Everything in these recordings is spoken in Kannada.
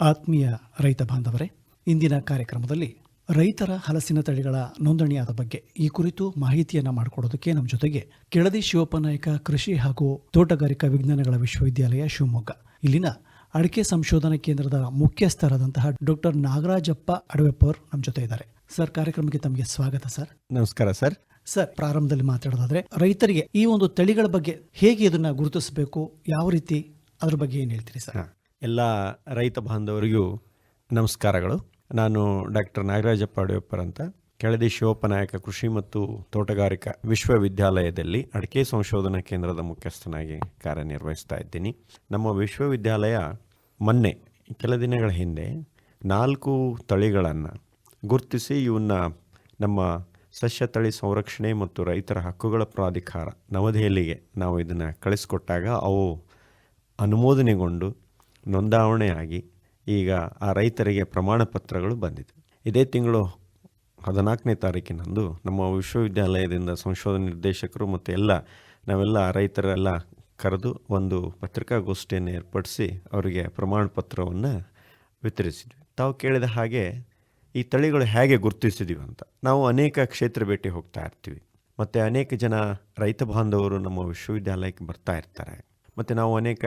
ಆತ್ಮೀಯ ರೈತ ಬಾಂಧವರೇ ಇಂದಿನ ಕಾರ್ಯಕ್ರಮದಲ್ಲಿ ರೈತರ ಹಲಸಿನ ತಳಿಗಳ ನೋಂದಣಿಯಾದ ಬಗ್ಗೆ ಈ ಕುರಿತು ಮಾಹಿತಿಯನ್ನು ಮಾಡಿಕೊಡೋದಕ್ಕೆ ನಮ್ಮ ಜೊತೆಗೆ ಕೆಳದಿ ಶಿವಪ್ಪ ನಾಯಕ ಕೃಷಿ ಹಾಗೂ ತೋಟಗಾರಿಕಾ ವಿಜ್ಞಾನಗಳ ವಿಶ್ವವಿದ್ಯಾಲಯ ಶಿವಮೊಗ್ಗ. ಇಲ್ಲಿನ ಅಡಿಕೆ ಸಂಶೋಧನಾ ಕೇಂದ್ರದ ಮುಖ್ಯಸ್ಥರಾದಂತಹ ಡಾಕ್ಟರ್ ನಾಗರಾಜಪ್ಪ ಅಡವೆಪ್ಪರ್ ನಮ್ಮ ಜೊತೆ ಇದ್ದಾರೆ. ಸರ್ ಕಾರ್ಯಕ್ರಮಕ್ಕೆ ತಮಗೆ ಸ್ವಾಗತ ಸರ್. ನಮಸ್ಕಾರ ಸರ್. ಸರ್ ಪ್ರಾರಂಭದಲ್ಲಿ ಮಾತಾಡೋದಾದ್ರೆ ರೈತರಿಗೆ ಈ ಒಂದು ತಳಿಗಳ ಬಗ್ಗೆ ಹೇಗೆ ಇದನ್ನ ಗುರುತಿಸಬೇಕು ಯಾವ ರೀತಿ ಅದ್ರ ಬಗ್ಗೆ ಏನು ಹೇಳ್ತೀರಿ ಸರ್? ಎಲ್ಲ ರೈತ ಬಾಂಧವರಿಗೂ ನಮಸ್ಕಾರಗಳು. ನಾನು ಡಾಕ್ಟರ್ ನಾಗರಾಜಪ್ಪ ಅಡಿಯಪ್ಪರ್ ಅಂತ. ಕೆಳದಿ ಶಿವಪ್ಪನಾಯಕ ಕೃಷಿ ಮತ್ತು ತೋಟಗಾರಿಕಾ ವಿಶ್ವವಿದ್ಯಾಲಯದಲ್ಲಿ ಅಡಿಕೆ ಸಂಶೋಧನಾ ಕೇಂದ್ರದ ಮುಖ್ಯಸ್ಥನಾಗಿ ಕಾರ್ಯನಿರ್ವಹಿಸ್ತಾ ಇದ್ದೀನಿ. ನಮ್ಮ ವಿಶ್ವವಿದ್ಯಾಲಯ ಮೊನ್ನೆ, ಕೆಲ ದಿನಗಳ ಹಿಂದೆ ನಾಲ್ಕು ತಳಿಗಳನ್ನು ಗುರುತಿಸಿ ಇವನ್ನ ನಮ್ಮ ಸಸ್ಯ ತಳಿ ಸಂರಕ್ಷಣೆ ಮತ್ತು ರೈತರ ಹಕ್ಕುಗಳ ಪ್ರಾಧಿಕಾರ ನವದೆಹಲಿಗೆ ನಾವು ಇದನ್ನು ಕಳಿಸ್ಕೊಟ್ಟಾಗ ಅವು ಅನುಮೋದನೆಗೊಂಡು ನೋಂದಾವಣೆಯಾಗಿ ಈಗ ಆ ರೈತರಿಗೆ ಪ್ರಮಾಣ ಪತ್ರಗಳು ಬಂದಿದೆ. ಇದೇ ತಿಂಗಳು ಹದಿನಾಲ್ಕನೇ ತಾರೀಕಿನಂದು ನಮ್ಮ ವಿಶ್ವವಿದ್ಯಾಲಯದಿಂದ ಸಂಶೋಧನಾ ನಿರ್ದೇಶಕರು ಮತ್ತು ಎಲ್ಲ ನಾವೆಲ್ಲ ರೈತರೆಲ್ಲ ಕರೆದು ಒಂದು ಪತ್ರಿಕಾಗೋಷ್ಠಿಯನ್ನು ಏರ್ಪಡಿಸಿ ಅವರಿಗೆ ಪ್ರಮಾಣ ಪತ್ರವನ್ನು ವಿತರಿಸಿದ್ವಿ. ತಾವು ಕೇಳಿದ ಹಾಗೆ ಈ ತಳಿಗಳು ಹೇಗೆ ಗುರುತಿಸಿದೀವಿ ಅಂತ. ನಾವು ಅನೇಕ ಕ್ಷೇತ್ರ ಭೇಟಿ ಹೋಗ್ತಾ ಇರ್ತೀವಿ. ಮತ್ತು ಅನೇಕ ಜನ ರೈತ ಬಾಂಧವರು ನಮ್ಮ ವಿಶ್ವವಿದ್ಯಾಲಯಕ್ಕೆ ಬರ್ತಾ ಇರ್ತಾರೆ. ಮತ್ತು ನಾವು ಅನೇಕ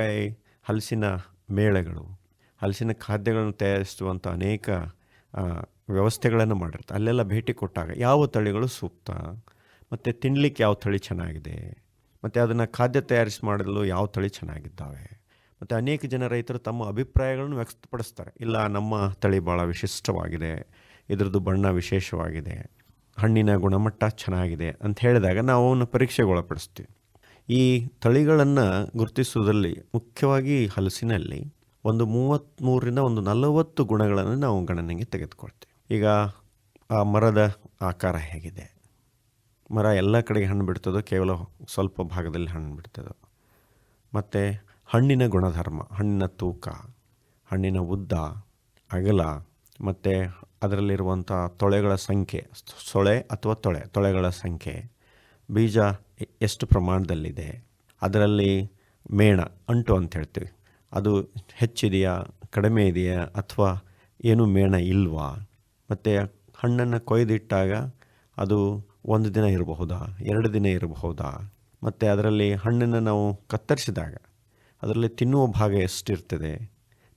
ಹಲಸಿನ ಮೇಳಗಳು ಹಲಸಿನ ಖಾದ್ಯಗಳನ್ನು ತಯಾರಿಸುವಂಥ ಅನೇಕ ವ್ಯವಸ್ಥೆಗಳನ್ನು ಮಾಡಿರ್ತಾರೆ. ಅಲ್ಲೆಲ್ಲ ಭೇಟಿ ಕೊಟ್ಟಾಗ ಯಾವ ತಳಿಗಳು ಸೂಕ್ತ? ಮತ್ತು ತಿನ್ನಲಿಕ್ಕೆ ಯಾವ ತಳಿ ಚೆನ್ನಾಗಿದೆ? ಮತ್ತು ಅದನ್ನು ಖಾದ್ಯ ತಯಾರಿಸಿ ಮಾಡಲು ಯಾವ ತಳಿ ಚೆನ್ನಾಗಿದ್ದಾವೆ? ಮತ್ತು ಅನೇಕ ಜನ ರೈತರು ತಮ್ಮ ಅಭಿಪ್ರಾಯಗಳನ್ನು ವ್ಯಕ್ತಪಡಿಸ್ತಾರೆ. ಇಲ್ಲ, ನಮ್ಮ ತಳಿ ಭಾಳ ವಿಶಿಷ್ಟವಾಗಿದೆ, ಇದರದ್ದು ಬಣ್ಣ ವಿಶೇಷವಾಗಿದೆ, ಹಣ್ಣಿನ ಗುಣಮಟ್ಟ ಚೆನ್ನಾಗಿದೆ ಅಂತ ಹೇಳಿದಾಗ ನಾವು ಅವನ್ನ ಪರೀಕ್ಷೆಗೆ ಒಳಪಡಿಸ್ತೀವಿ. ಈ ತಳಿಗಳನ್ನು ಗುರುತಿಸುವುದರಲ್ಲಿ, ಮುಖ್ಯವಾಗಿ ಹಲಸಿನಲ್ಲಿ ಒಂದು ಮೂವತ್ತ್ಮೂರರಿಂದ ಒಂದು ನಲವತ್ತು ಗುಣಗಳನ್ನು ನಾವು ಗಣನೆಗೆ ತೆಗೆದುಕೊಳ್ತೀವಿ. ಈಗ ಆ ಮರದ ಆಕಾರ ಹೇಗಿದೆ? ಮರ ಎಲ್ಲ ಕಡೆಗೆ ಹಣ್ಣು ಬಿಡ್ತದೋ? ಕೇವಲ ಸ್ವಲ್ಪ ಭಾಗದಲ್ಲಿ ಹಣ್ಣು ಬಿಡ್ತದೋ? ಮತ್ತು ಹಣ್ಣಿನ ಗುಣಧರ್ಮ, ಹಣ್ಣಿನ ತೂಕ, ಹಣ್ಣಿನ ಉದ್ದ, ಅಗಲ, ಮತ್ತು ಅದರಲ್ಲಿರುವಂಥ ತೊಳೆಗಳ ಸಂಖ್ಯೆ, ಸೊಳೆ ಅಥವಾ ತೊಳೆ, ತೊಳೆಗಳ ಸಂಖ್ಯೆ, ಬೀಜ ಎಷ್ಟು ಪ್ರಮಾಣದಲ್ಲಿದೆ? ಅದರಲ್ಲಿ ಮೇಣ, ಅಂಟು ಅಂತ ಹೇಳ್ತೀವಿ. ಅದು ಹೆಚ್ಚಿದೆಯಾ, ಕಡಿಮೆ ಇದೆಯಾ, ಅಥವಾ ಏನು ಮೇಣ ಇಲ್ವಾ? ಮತ್ತು ಹಣ್ಣನ್ನು ಕೊಯ್ದಿಟ್ಟಾಗ ಅದು ಒಂದು ದಿನ ಇರಬಹುದಾ? ಎರಡು ದಿನ ಇರಬಹುದಾ? ಮತ್ತು ಅದರಲ್ಲಿ ಹಣ್ಣನ್ನು ನಾವು ಕತ್ತರಿಸಿದಾಗ ಅದರಲ್ಲಿ ತಿನ್ನುವ ಭಾಗ ಎಷ್ಟಿರ್ತದೆ?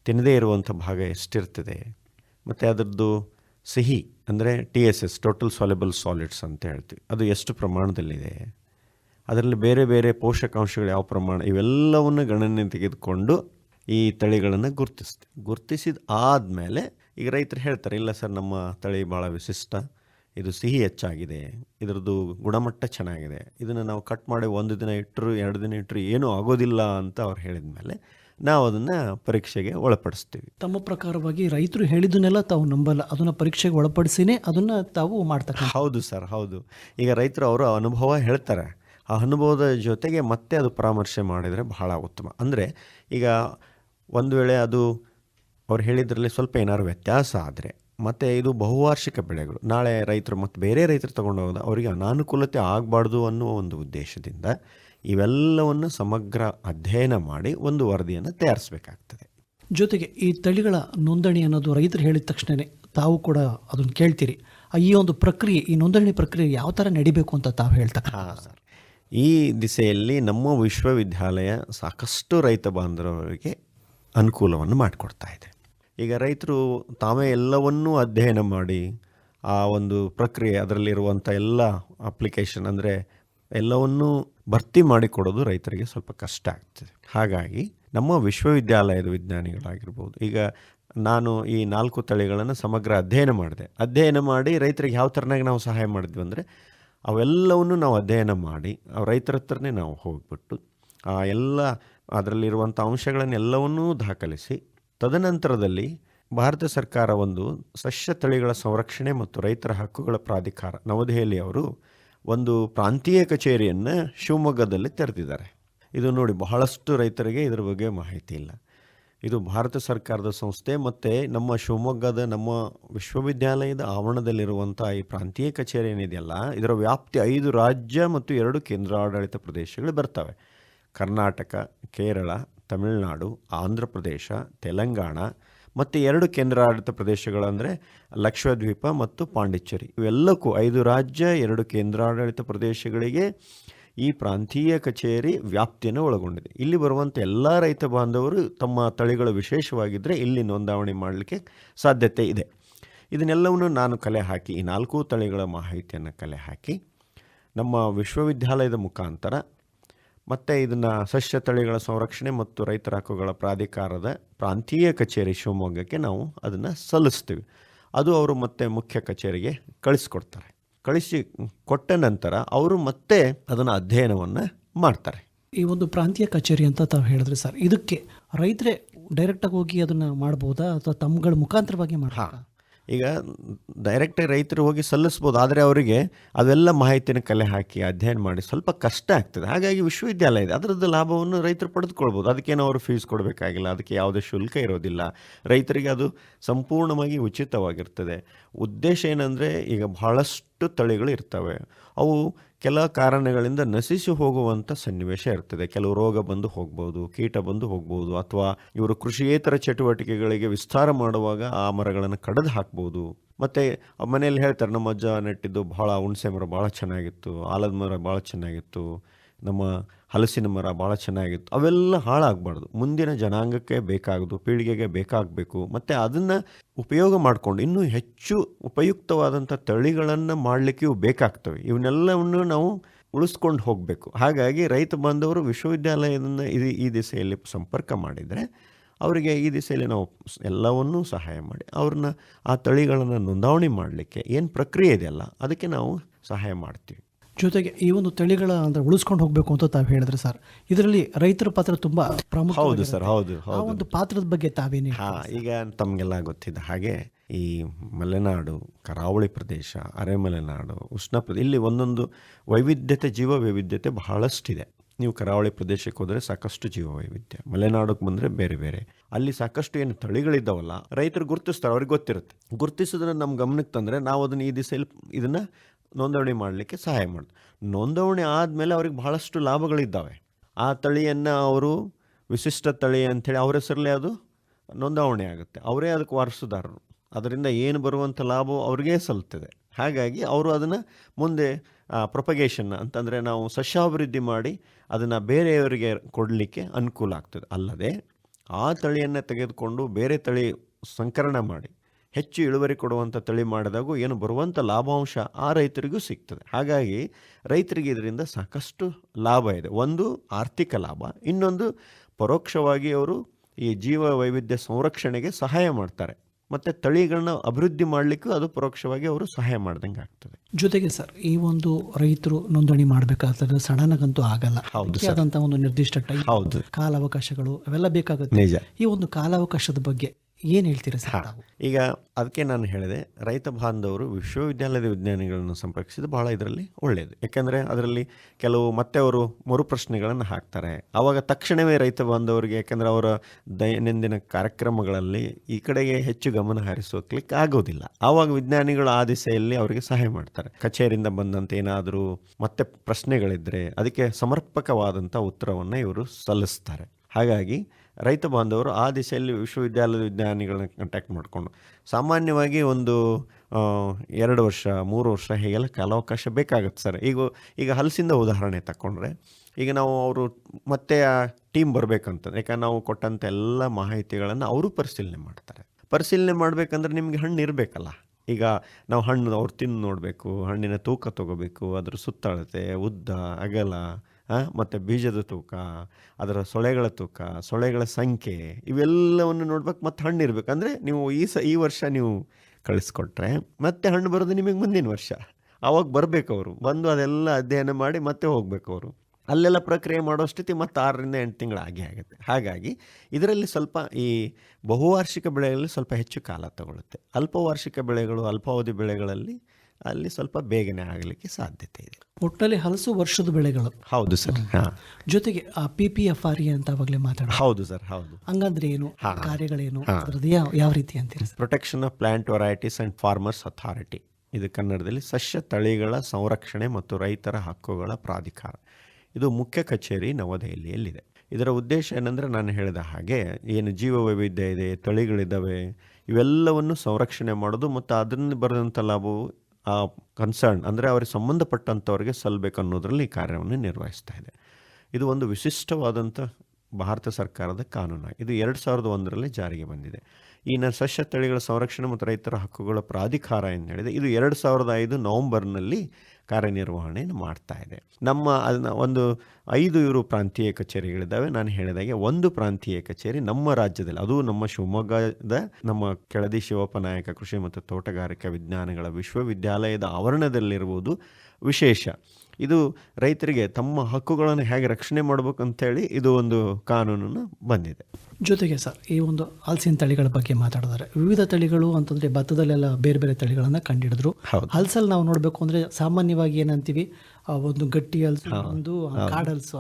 ತಿನ್ನದೇ ಇರುವಂಥ ಭಾಗ ಎಷ್ಟಿರ್ತದೆ? ಮತ್ತು ಅದರದ್ದು ಸಿಹಿ ಅಂದರೆ T S S total soluble solids ಅಂತ ಹೇಳ್ತೀವಿ. ಅದು ಎಷ್ಟು ಪ್ರಮಾಣದಲ್ಲಿದೆ? ಅದರಲ್ಲಿ ಬೇರೆ ಬೇರೆ ಪೋಷಕಾಂಶಗಳು ಯಾವ ಪ್ರಮಾಣ ಇವೆಲ್ಲವನ್ನು ಗಣನೆ ತೆಗೆದುಕೊಂಡು ಈ ತಳಿಗಳನ್ನು ಗುರುತಿಸ್ತೀವಿ. ಗುರುತಿಸಿದ ಆದಮೇಲೆ ಈಗ ರೈತರು ಹೇಳ್ತಾರೆ ಇಲ್ಲ ಸರ್ ನಮ್ಮ ತಳಿ ಭಾಳ ವಿಶಿಷ್ಟ ಇದು ಸಿಹಿ ಹೆಚ್ಚಾಗಿದೆ ಇದರದ್ದು ಗುಣಮಟ್ಟ ಚೆನ್ನಾಗಿದೆ ಇದನ್ನು ನಾವು ಕಟ್ ಮಾಡಿ ಒಂದು ದಿನ ಇಟ್ಟರು ಎರಡು ದಿನ ಇಟ್ಟರು ಏನೂ ಆಗೋದಿಲ್ಲ ಅಂತ ಅವ್ರು ಹೇಳಿದ ಮೇಲೆ ನಾವು ಅದನ್ನು ಪರೀಕ್ಷೆಗೆ ಒಳಪಡಿಸ್ತೀವಿ. ತಮ್ಮ ಪ್ರಕಾರವಾಗಿ ರೈತರು ಹೇಳಿದನ್ನೆಲ್ಲ ತಾವು ನಂಬಲ್ಲ ಅದನ್ನು ಪರೀಕ್ಷೆಗೆ ಒಳಪಡಿಸಿನೇ ಅದನ್ನು ತಾವು ಮಾಡ್ತಾರೆ ಹೌದು ಸರ್ ಹೌದು. ಈಗ ರೈತರು ಅವರು ಅನುಭವ ಹೇಳ್ತಾರೆ. ಆ ಅನುಭವದ ಜೊತೆಗೆ ಮತ್ತೆ ಅದು ಪರಾಮರ್ಶೆ ಮಾಡಿದರೆ ಬಹಳ ಉತ್ತಮ. ಅಂದರೆ ಈಗ ಒಂದು ವೇಳೆ ಅದು ಅವ್ರು ಹೇಳಿದ್ರಲ್ಲಿ ಸ್ವಲ್ಪ ಏನಾದ್ರು ವ್ಯತ್ಯಾಸ ಆದರೆ ಮತ್ತು ಇದು ಬಹುವಾರ್ಷಿಕ ಬೆಳೆಗಳು. ನಾಳೆ ರೈತರು ಮತ್ತು ಬೇರೆ ರೈತರು ತಗೊಂಡು ಹೋದ ಅವರಿಗೆ ಅನಾನುಕೂಲತೆ ಆಗಬಾರ್ದು ಅನ್ನುವ ಒಂದು ಉದ್ದೇಶದಿಂದ ಇವೆಲ್ಲವನ್ನು ಸಮಗ್ರ ಅಧ್ಯಯನ ಮಾಡಿ ಒಂದು ವರದಿಯನ್ನು ತಯಾರಿಸಬೇಕಾಗ್ತದೆ. ಜೊತೆಗೆ ಈ ತಳಿಗಳ ನೋಂದಣಿ ಅನ್ನೋದು ರೈತರು ಹೇಳಿದ ತಕ್ಷಣನೇ ತಾವು ಕೂಡ ಅದನ್ನು ಕೇಳ್ತೀರಿ. ಈ ಒಂದು ಪ್ರಕ್ರಿಯೆ ಈ ನೋಂದಣಿ ಪ್ರಕ್ರಿಯೆ ಯಾವ ಥರ ನಡಿಬೇಕು ಅಂತ ತಾವು ಹೇಳ್ತಕ್ಕ ಹಾಂ ಈ ದಿಸೆಯಲ್ಲಿ ನಮ್ಮ ವಿಶ್ವವಿದ್ಯಾಲಯ ಸಾಕಷ್ಟು ರೈತ ಬಾಂಧವರಿಗೆ ಅನುಕೂಲವನ್ನು ಮಾಡಿಕೊಡ್ತಾ ಇದೆ. ಈಗ ರೈತರು ತಾವೇ ಎಲ್ಲವನ್ನೂ ಅಧ್ಯಯನ ಮಾಡಿ ಆ ಒಂದು ಪ್ರಕ್ರಿಯೆ ಅದರಲ್ಲಿರುವಂಥ ಎಲ್ಲ ಅಪ್ಲಿಕೇಶನ್ ಅಂದರೆ ಎಲ್ಲವನ್ನೂ ಭರ್ತಿ ಮಾಡಿಕೊಡೋದು ರೈತರಿಗೆ ಸ್ವಲ್ಪ ಕಷ್ಟ ಆಗ್ತದೆ. ಹಾಗಾಗಿ ನಮ್ಮ ವಿಶ್ವವಿದ್ಯಾಲಯದ ವಿಜ್ಞಾನಿಗಳಾಗಿರ್ಬೋದು, ಈಗ ನಾನು ಈ ನಾಲ್ಕು ತಳಿಗಳನ್ನು ಸಮಗ್ರ ಅಧ್ಯಯನ ಮಾಡಿದೆ. ಅಧ್ಯಯನ ಮಾಡಿ ರೈತರಿಗೆ ಯಾವ ಥರನಾಗಿ ನಾವು ಸಹಾಯ ಮಾಡಿದ್ವಿ ಅಂದರೆ ಅವೆಲ್ಲವನ್ನು ನಾವು ಅಧ್ಯಯನ ಮಾಡಿ ರೈತರ ಹತ್ರನೇ ನಾವು ಹೋಗ್ಬಿಟ್ಟು, ಆ ಎಲ್ಲ ಅದರಲ್ಲಿರುವಂಥ ಅಂಶಗಳನ್ನೆಲ್ಲವನ್ನೂ ದಾಖಲಿಸಿ, ತದನಂತರದಲ್ಲಿ ಭಾರತ ಸರ್ಕಾರ ಒಂದು ಸಸ್ಯ ತಳಿಗಳ ಸಂರಕ್ಷಣೆ ಮತ್ತು ರೈತರ ಹಕ್ಕುಗಳ ಪ್ರಾಧಿಕಾರ, ನವದೆಹಲಿ ಅವರು ಒಂದು ಪ್ರಾಂತೀಯ ಕಚೇರಿಯನ್ನು ಶಿವಮೊಗ್ಗದಲ್ಲಿ ತೆರೆದಿದ್ದಾರೆ. ಇದು ನೋಡಿ ಬಹಳಷ್ಟು ರೈತರಿಗೆ ಇದರ ಬಗ್ಗೆ ಮಾಹಿತಿ ಇಲ್ಲ. ಇದು ಭಾರತ ಸರ್ಕಾರದ ಸಂಸ್ಥೆ ಮತ್ತು ನಮ್ಮ ಶಿವಮೊಗ್ಗದ ನಮ್ಮ ವಿಶ್ವವಿದ್ಯಾಲಯದ ಆವರಣದಲ್ಲಿರುವಂಥ ಈ ಪ್ರಾಂತೀಯ ಕಚೇರಿ ಏನಿದೆಯಲ್ಲ, ಇದರ ವ್ಯಾಪ್ತಿ ಐದು ರಾಜ್ಯ ಮತ್ತು ಎರಡು ಕೇಂದ್ರಾಡಳಿತ ಪ್ರದೇಶಗಳು ಬರ್ತವೆ. ಕರ್ನಾಟಕ, ಕೇರಳ, ತಮಿಳುನಾಡು, ಆಂಧ್ರ ಪ್ರದೇಶ, ತೆಲಂಗಾಣ ಮತ್ತು ಎರಡು ಕೇಂದ್ರಾಡಳಿತ ಪ್ರದೇಶಗಳಂದರೆ ಲಕ್ಷದ್ವೀಪ ಮತ್ತು ಪಾಂಡಿಚೇರಿ. ಇವೆಲ್ಲಕ್ಕೂ ಐದು ರಾಜ್ಯ, ಎರಡು ಕೇಂದ್ರಾಡಳಿತ ಪ್ರದೇಶಗಳಿಗೆ ಈ ಪ್ರಾಂತೀಯ ಕಚೇರಿ ವ್ಯಾಪ್ತಿಯನ್ನು ಒಳಗೊಂಡಿದೆ. ಇಲ್ಲಿ ಬರುವಂಥ ಎಲ್ಲ ರೈತ ಬಾಂಧವರು ತಮ್ಮ ತಳಿಗಳು ವಿಶೇಷವಾಗಿದ್ದರೆ ಇಲ್ಲಿ ನೋಂದಾವಣೆ ಮಾಡಲಿಕ್ಕೆ ಸಾಧ್ಯತೆ ಇದೆ. ಇದನ್ನೆಲ್ಲವನ್ನು ನಾನು ಕಲೆ ಹಾಕಿ, ಈ ನಾಲ್ಕು ತಳಿಗಳ ಮಾಹಿತಿಯನ್ನು ಕಲೆ ಹಾಕಿ, ನಮ್ಮ ವಿಶ್ವವಿದ್ಯಾಲಯದ ಮುಖಾಂತರ ಮತ್ತು ಇದನ್ನು ಸಸ್ಯ ತಳಿಗಳ ಸಂರಕ್ಷಣೆ ಮತ್ತು ರೈತರ ಹಕ್ಕುಗಳ ಪ್ರಾಧಿಕಾರದ ಪ್ರಾಂತೀಯ ಕಚೇರಿ ಶಿವಮೊಗ್ಗಕ್ಕೆ ನಾವು ಅದನ್ನು ಸಲ್ಲಿಸ್ತೀವಿ. ಅದು ಅವರು ಮತ್ತೆ ಮುಖ್ಯ ಕಚೇರಿಗೆ ಕಳಿಸ್ಕೊಡ್ತಾರೆ. ಕಳಿಸಿ ಕೊಟ್ಟ ನಂತರ ಅವರು ಮತ್ತೆ ಅದನ್ನು ಅಧ್ಯಯನವನ್ನು ಮಾಡ್ತಾರೆ. ಈ ಒಂದು ಪ್ರಾಂತೀಯ ಕಚೇರಿ ಅಂತ ತಾವು ಹೇಳಿದ್ರೆ ಸರ್. ಇದಕ್ಕೆ ರೈತರೇ ಡೈರೆಕ್ಟಾಗಿ ಹೋಗಿ ಅದನ್ನು ಮಾಡ್ಬೋದಾ ಅಥವಾ ತಮ್ಮಗಳ ಮುಖಾಂತರವಾಗಿ ಮಾಡ ಈಗ ಡೈರೆಕ್ಟಾಗಿ ರೈತರು ಹೋಗಿ ಸಲ್ಲಿಸ್ಬೋದು ಆದರೆ ಅವರಿಗೆ ಅವೆಲ್ಲ ಮಾಹಿತಿನ ಕಲೆ ಹಾಕಿ ಅಧ್ಯಯನ ಮಾಡಿ ಸ್ವಲ್ಪ ಕಷ್ಟ ಆಗ್ತದೆ. ಹಾಗಾಗಿ ವಿಶ್ವವಿದ್ಯಾಲಯ ಇದೆ. ಅದರದ್ದು ಲಾಭವನ್ನು ರೈತರು ಪಡೆದುಕೊಳ್ಬೋದು. ಅದಕ್ಕೇನು ಅವರು ಫೀಸ್ ಕೊಡಬೇಕಾಗಿಲ್ಲ ಅದಕ್ಕೆ ಯಾವುದೇ ಶುಲ್ಕ ಇರೋದಿಲ್ಲ. ರೈತರಿಗೆ ಅದು ಸಂಪೂರ್ಣವಾಗಿ ಉಚಿತವಾಗಿರ್ತದೆ. ಉದ್ದೇಶ ಏನಂದರೆ ಈಗ ಬಹಳಷ್ಟು ತಳಿಗಳು ಇರ್ತವೆ. ಅವು ಕೆಲ ಕಾರಣಗಳಿಂದ ನಶಿಸಿ ಹೋಗುವಂಥ ಸನ್ನಿವೇಶ ಇರ್ತದೆ. ಕೆಲವು ರೋಗ ಬಂದು ಹೋಗ್ಬೋದು, ಕೀಟ ಬಂದು ಹೋಗ್ಬೋದು, ಅಥವಾ ಇವರು ಕೃಷಿಯೇತರ ಚಟುವಟಿಕೆಗಳಿಗೆ ವಿಸ್ತಾರ ಮಾಡುವಾಗ ಆ ಮರಗಳನ್ನು ಕಡಿದು ಹಾಕ್ಬೋದು. ಮತ್ತು ಮನೆಯಲ್ಲಿ ಹೇಳ್ತಾರೆ, ನಮ್ಮ ಅಜ್ಜ ನೆಟ್ಟಿದ್ದು ಭಾಳ ಹುಣಸೆ ಮರ ಭಾಳ ಚೆನ್ನಾಗಿತ್ತು, ಆಲದ ಮರ ಭಾಳ ಚೆನ್ನಾಗಿತ್ತು, ನಮ್ಮ ಹಲಸಿನ ಮರ ಭಾಳ ಚೆನ್ನಾಗಿತ್ತು. ಅವೆಲ್ಲ ಹಾಳಾಗಬಾರ್ದು. ಮುಂದಿನ ಜನಾಂಗಕ್ಕೆ ಬೇಕಾಗದು, ಪೀಳಿಗೆಗೆ ಬೇಕಾಗಬೇಕು. ಮತ್ತು ಅದನ್ನು ಉಪಯೋಗ ಮಾಡಿಕೊಂಡು ಇನ್ನೂ ಹೆಚ್ಚು ಉಪಯುಕ್ತವಾದಂಥ ತಳಿಗಳನ್ನು ಮಾಡಲಿಕ್ಕೆ ಬೇಕಾಗ್ತವೆ. ಇವನ್ನೆಲ್ಲವನ್ನು ನಾವು ಉಳಿಸ್ಕೊಂಡು ಹೋಗಬೇಕು. ಹಾಗಾಗಿ ರೈತ ಬಾಂಧವರು ವಿಶ್ವವಿದ್ಯಾಲಯದಿಂದ ಇದು ಈ ದಿಸೆಯಲ್ಲಿ ಸಂಪರ್ಕ ಮಾಡಿದರೆ ಅವರಿಗೆ ಈ ದಿಸೆಯಲ್ಲಿ ನಾವು ಎಲ್ಲವನ್ನೂ ಸಹಾಯ ಮಾಡಿ, ಅವ್ರನ್ನ ಆ ತಳಿಗಳನ್ನು ನೋಂದಾವಣಿ ಮಾಡಲಿಕ್ಕೆ ಏನು ಪ್ರಕ್ರಿಯೆ ಇದೆಯಲ್ಲ, ಅದಕ್ಕೆ ನಾವು ಸಹಾಯ ಮಾಡ್ತೀವಿ. ಜೊತೆಗೆ ಈ ಒಂದು ತಳಿಗಳ ಅಂದ್ರೆ ಉಳಿಸ್ಕೊಂಡು ಹೋಗ್ಬೇಕು ಅಂತ ತಾವು ಹೇಳಿದ್ರೆ ಸರ್. ಇದರಲ್ಲಿ ರೈತರ ಪಾತ್ರ ತುಂಬಾ ಪ್ರಾಮುಖ್ಯ ಹೌದು ಸರ್ ಹೌದು ಆ ಹೌದು. ಒಂದು ಪಾತ್ರದ ಬಗ್ಗೆ ತಾವೇನು ಹಾ ಈಗ ತಮಗೆಲ್ಲ ಗೊತ್ತಿದ್ದ ಹಾಗೆ ಈ ಮಲೆನಾಡು ಕರಾವಳಿ ಪ್ರದೇಶ ಅರೆಮಲೆನಾಡು ಉಷ್ಣ ಪ್ರದೇಶ ಇಲ್ಲಿ ಒಂದೊಂದು ವೈವಿಧ್ಯತೆ ಜೀವ ವೈವಿಧ್ಯತೆ ಬಹಳಷ್ಟಿದೆ. ನೀವು ಕರಾವಳಿ ಪ್ರದೇಶಕ್ಕೆ ಹೋದರೆ ಸಾಕಷ್ಟು ಜೀವ ವೈವಿಧ್ಯ. ಮಲೆನಾಡಕ್ಕೆ ಬಂದರೆ ಬೇರೆ ಬೇರೆ. ಅಲ್ಲಿ ಸಾಕಷ್ಟು ಏನು ತಳಿಗಳಿದ್ದಾವಲ್ಲ ರೈತರು ಗುರುತಿಸ್ತಾರೆ ಅವ್ರಿಗೆ ಗೊತ್ತಿರುತ್ತೆ. ಗುರುತಿಸೋದನ್ನ ನಮ್ಮ ಗಮನಕ್ಕೆ ತಂದರೆ ನಾವು ಅದನ್ನು ಈ ದಿಸೆಯಲ್ಲಿ ಇದನ್ನು ನೋಂದಣಿ ಮಾಡಲಿಕ್ಕೆ ಸಹಾಯ ಮಾಡ್ತದೆ ನೋಂದಣಿ ಆದಮೇಲೆ ಅವ್ರಿಗೆ ಬಹಳಷ್ಟು ಲಾಭಗಳಿದ್ದಾವೆ. ಆ ತಳಿಯನ್ನು ಅವರು ವಿಶಿಷ್ಟ ತಳಿ ಅಂಥೇಳಿ ಅವ್ರ ಹೆಸರಲ್ಲೇ ಅದು ನೋಂದಾವಣೆ ಆಗುತ್ತೆ. ಅವರೇ ಅದಕ್ಕೆ ವಾರಸುದಾರರು. ಅದರಿಂದ ಏನು ಬರುವಂಥ ಲಾಭ ಅವ್ರಿಗೇ ಸಲ್ತದೆ. ಹಾಗಾಗಿ ಅವರು ಅದನ್ನು ಮುಂದೆ ಪ್ರೊಪಗೇಷನ್ ಅಂತಂದರೆ ನಾವು ಸಸ್ಯಾಭಿವೃದ್ಧಿ ಮಾಡಿ ಅದನ್ನು ಬೇರೆಯವರಿಗೆ ಕೊಡಲಿಕ್ಕೆ ಅನುಕೂಲ ಆಗ್ತದೆ. ಅಲ್ಲದೆ ಆ ತಳಿಯನ್ನು ತೆಗೆದುಕೊಂಡು ಬೇರೆ ತಳಿ ಸಂಕರಣ ಮಾಡಿ ಹೆಚ್ಚು ಇಳುವರಿ ಕೊಡುವಂಥ ತಳಿ ಮಾಡಿದಾಗೂ ಏನು ಬರುವಂಥ ಲಾಭಾಂಶ ಆ ರೈತರಿಗೂ ಸಿಗ್ತದೆ. ಹಾಗಾಗಿ ರೈತರಿಗೆ ಇದರಿಂದ ಸಾಕಷ್ಟು ಲಾಭ ಇದೆ. ಒಂದು ಆರ್ಥಿಕ ಲಾಭ. ಇನ್ನೊಂದು ಪರೋಕ್ಷವಾಗಿ ಅವರು ಈ ಜೀವ ವೈವಿಧ್ಯ ಸಂರಕ್ಷಣೆಗೆ ಸಹಾಯ ಮಾಡ್ತಾರೆ. ಮತ್ತು ತಳಿಗಳನ್ನ ಅಭಿವೃದ್ಧಿ ಮಾಡಲಿಕ್ಕೂ ಅದು ಪರೋಕ್ಷವಾಗಿ ಅವರು ಸಹಾಯ ಮಾಡ್ದಂಗೆ ಆಗ್ತದೆ. ಜೊತೆಗೆ ಸರ್ ಈ ಒಂದು ರೈತರು ನೋಂದಣಿ ಮಾಡಬೇಕಾದ್ರೆ ಸಡನ್ ಆಗಂತೂ ಆಗಲ್ಲ. ಹೌದು ಒಂದು ನಿರ್ದಿಷ್ಟ ಟೈಮ್ ಹೌದು. ಕಾಲಾವಕಾಶಗಳು ಅವೆಲ್ಲ ಬೇಕಾಗುತ್ತೆ. ನಿಜ. ಈ ಒಂದು ಕಾಲಾವಕಾಶದ ಬಗ್ಗೆ ಏನ್ ಹೇಳ್ತೀರಾ ಸರ್ ತಾವು? ಈಗ ಅದಕ್ಕೆ ನಾನು ಹೇಳಿದೆ ರೈತ ಬಾಂಧವರು ವಿಶ್ವವಿದ್ಯಾಲಯದ ವಿಜ್ಞಾನಿಗಳನ್ನು ಸಂಪರ್ಕಿಸಿದ್ದು ಬಹಳ ಇದರಲ್ಲಿ ಒಳ್ಳೆಯದು ಯಾಕೆಂದರೆ ಅದರಲ್ಲಿ ಕೆಲವು ಮತ್ತೆ ಅವರು ಮರು ಪ್ರಶ್ನೆಗಳನ್ನು ಹಾಕ್ತಾರೆ. ಆವಾಗ ತಕ್ಷಣವೇ ರೈತ ಬಾಂಧವರಿಗೆ ಯಾಕೆಂದರೆ ಅವರ ದೈನಂದಿನ ಕಾರ್ಯಕ್ರಮಗಳಲ್ಲಿ ಈ ಕಡೆಗೆ ಹೆಚ್ಚು ಗಮನ ಹರಿಸೋಕ್ಲಿಕ್ಕೆ ಆಗೋದಿಲ್ಲ. ಆವಾಗ ವಿಜ್ಞಾನಿಗಳು ಆ ದಿಸೆಯಲ್ಲಿ ಅವರಿಗೆ ಸಹಾಯ ಮಾಡ್ತಾರೆ. ಕಚೇರಿಯಿಂದ ಬಂದಂತೆ ಏನಾದರೂ ಮತ್ತೆ ಪ್ರಶ್ನೆಗಳಿದ್ದರೆ ಅದಕ್ಕೆ ಸಮರ್ಪಕವಾದಂಥ ಉತ್ತರವನ್ನು ಇವರು ಸಲ್ಲಿಸ್ತಾರೆ. ಹಾಗಾಗಿ ರೈತ ಬಾಂಧವರು ಆ ದಿಸೆಯಲ್ಲಿ ವಿಶ್ವವಿದ್ಯಾಲಯದ ವಿಜ್ಞಾನಿಗಳನ್ನ ಕಾಂಟ್ಯಾಕ್ಟ್ ಮಾಡಿಕೊಂಡು, ಸಾಮಾನ್ಯವಾಗಿ ಒಂದು ಎರಡು ವರ್ಷ, ಮೂರು ವರ್ಷ ಹೀಗೆಲ್ಲ ಕಾಲಾವಕಾಶ ಬೇಕಾಗುತ್ತೆ ಸರ್. ಈಗ ಈಗ ಹಲಸಿಂದ ಉದಾಹರಣೆ ತಗೊಂಡ್ರೆ ಈಗ ನಾವು ಅವರು ಮತ್ತೆ ಆ ಟೀಮ್ ಬರಬೇಕಂತ ಯಾಕಂದ್ರೆ ನಾವು ಕೊಟ್ಟಂಥ ಎಲ್ಲ ಮಾಹಿತಿಗಳನ್ನು ಅವರು ಪರಿಶೀಲನೆ ಮಾಡ್ತಾರೆ. ಪರಿಶೀಲನೆ ಮಾಡಬೇಕಂದ್ರೆ ನಿಮಗೆ ಹಣ್ಣು ಇರಬೇಕಲ್ಲ. ಈಗ ನಾವು ಹಣ್ಣು ಅವ್ರು ತಿಂದು ನೋಡಬೇಕು, ಹಣ್ಣಿನ ತೂಕ ತಗೋಬೇಕು, ಅದ್ರ ಸುತ್ತಳತೆ, ಉದ್ದ, ಅಗಲ ಮತ್ತು ಬೀಜದ ತೂಕ, ಅದರ ಸೊಳೆಗಳ ತೂಕ, ಸೊಳೆಗಳ ಸಂಖ್ಯೆ, ಇವೆಲ್ಲವನ್ನು ನೋಡ್ಬೇಕು. ಮತ್ತು ಹಣ್ಣು ಇರಬೇಕು. ಅಂದರೆ ನೀವು ಈ ಸ, ಈ ವರ್ಷ ನೀವು ಕಳಿಸ್ಕೊಟ್ರೆ ಮತ್ತೆ ಹಣ್ಣು ಬರೋದು ನಿಮಗೆ ಮುಂದಿನ ವರ್ಷ. ಆವಾಗ ಬರಬೇಕು ಅವರು. ಬಂದು ಅದೆಲ್ಲ ಅಧ್ಯಯನ ಮಾಡಿ ಮತ್ತೆ ಹೋಗ್ಬೇಕು ಅವರು. ಅಲ್ಲೆಲ್ಲ ಪ್ರಕ್ರಿಯೆ ಮಾಡೋಷ್ಟೊತ್ತಿ ಮತ್ತು ಆರರಿಂದ ಎಂಟು ತಿಂಗಳು ಆಗಿ ಆಗುತ್ತೆ. ಹಾಗಾಗಿ ಇದರಲ್ಲಿ ಸ್ವಲ್ಪ ಈ ಬಹುವಾರ್ಷಿಕ ಬೆಳೆಗಳಲ್ಲಿ ಸ್ವಲ್ಪ ಹೆಚ್ಚು ಕಾಲ ತಗೊಳ್ಳುತ್ತೆ. ಅಲ್ಪವಾರ್ಷಿಕ ಬೆಳೆಗಳು, ಅಲ್ಪಾವಧಿ ಬೆಳೆಗಳಲ್ಲಿ ಅಲ್ಲಿ ಸ್ವಲ್ಪ ಬೇಗನೆ ಆಗಲಿಕ್ಕೆ ಸಾಧ್ಯತೆ ಇದೆ. ಒಟ್ಟಲ್ಲಿ ಹಲಸು ವರ್ಷದ ಬೆಳೆಗಳು. ಹೌದು ಸರ್ ಹಾಂ. ಜೊತೆಗೆ ಆ P P F R A ಅಂತ ಅವಾಗಲೇ ಮಾತಾಡ ಹೌದು ಸರ್ ಹೌದು. ಹಂಗಂದ್ರೆ ಏನು? ಕಾರ್ಯಗಳೇನು? ಅದ್ರದ್ದು ಯಾವ ಯಾವ ರೀತಿ ಅಂತ protection of plant varieties and farmers authority ಇದು ಕನ್ನಡದಲ್ಲಿ ಸಸ್ಯ ತಳಿಗಳ ಸಂರಕ್ಷಣೆ ಮತ್ತು ರೈತರ ಹಕ್ಕುಗಳ ಪ್ರಾಧಿಕಾರ. ಇದು ಮುಖ್ಯ ಕಚೇರಿ ನವದೆಹಲಿಯಲ್ಲಿದೆ. ಇದರ ಉದ್ದೇಶ ಏನಂದರೆ ನಾನು ಹೇಳಿದ ಹಾಗೆ ಏನು ಜೀವ ವೈವಿಧ್ಯ ಇದೆ ತಳಿಗಳಿದ್ದಾವೆ ಇವೆಲ್ಲವನ್ನು ಸಂರಕ್ಷಣೆ ಮಾಡೋದು ಮತ್ತು ಅದರಿಂದ ಬರೆದಂಥ ಲಾಭವು ಕನ್ಸರ್ನ್ ಅಂದರೆ ಅವರಿಗೆ ಸಂಬಂಧಪಟ್ಟಂಥವ್ರಿಗೆ ಸಲ್ಲಬೇಕು ಅನ್ನೋದರಲ್ಲಿ ಈ ಕಾರ್ಯವನ್ನು ನಿರ್ವಹಿಸ್ತಾ ಇದೆ. ಇದು ಒಂದು ವಿಶಿಷ್ಟವಾದಂಥ ಭಾರತ ಸರ್ಕಾರದ ಕಾನೂನು. ಇದು ಎರಡು ಸಾವಿರದ ಒಂದರಲ್ಲಿ ಜಾರಿಗೆ ಬಂದಿದೆ. ಈ ಸಸ್ಯ ತಳಿಗಳ ಸಂರಕ್ಷಣೆ ಮತ್ತು ರೈತರ ಹಕ್ಕುಗಳ ಪ್ರಾಧಿಕಾರ ಎಂದು ಹೇಳಿದೆ, ಇದು ಎರಡು ಸಾವಿರದ ಐದು ನವಂಬರ್ನಲ್ಲಿ ಕಾರ್ಯನಿರ್ವಹಣೆಯನ್ನು ಮಾಡ್ತಾ ಇದೆ. ನಮ್ಮ ಅದನ್ನ ಒಂದು ಐದು ಇವರು ಪ್ರಾಂತೀಯ ಕಚೇರಿಗಳಿದ್ದಾವೆ ನಾನು ಹೇಳಿದಾಗೆ ಒಂದು ಪ್ರಾಂತೀಯ ಕಚೇರಿ ನಮ್ಮ ರಾಜ್ಯದಲ್ಲಿ, ಅದು ನಮ್ಮ ಶಿವಮೊಗ್ಗದ ನಮ್ಮ ಕೆಳದಿ ಶಿವಪ್ಪ ನಾಯಕ ಕೃಷಿ ಮತ್ತು ತೋಟಗಾರಿಕಾ ವಿಜ್ಞಾನಗಳ ವಿಶ್ವವಿದ್ಯಾಲಯದ ಆವರಣದಲ್ಲಿರುವುದು ವಿಶೇಷ. ಇದು ರೈತರಿಗೆ ತಮ್ಮ ಹಕ್ಕುಗಳನ್ನು ಹೇಗೆ ರಕ್ಷಣೆ ಮಾಡ್ಬೇಕು ಅಂತೇಳಿ ಇದು ಒಂದು ಕಾನೂನನ್ನು ಬಂದಿದೆ. ಜೊತೆಗೆ ಸರ್ ಈ ಒಂದು ಹಲಸಿನ ತಳಿಗಳ ಬಗ್ಗೆ ಮಾತಾಡಿದ್ದಾರೆ ವಿವಿಧ ತಳಿಗಳು ಅಂತಂದ್ರೆ ಭತ್ತದಲ್ಲೆಲ್ಲ ಬೇರೆ ಬೇರೆ ತಳಿಗಳನ್ನು ಕಂಡಿಡಿದ್ರು. ಹೌದು. ಹಲ್ಸಲ್ ನಾವು ನೋಡಬೇಕು ಅಂದ್ರೆ ಸಾಮಾನ್ಯವಾಗಿ ಏನಂತೀವಿ ಒಂದು ಗಟ್ಟಿ ಹಲಸು ಒಂದು ಕಾಡಲ್ಸು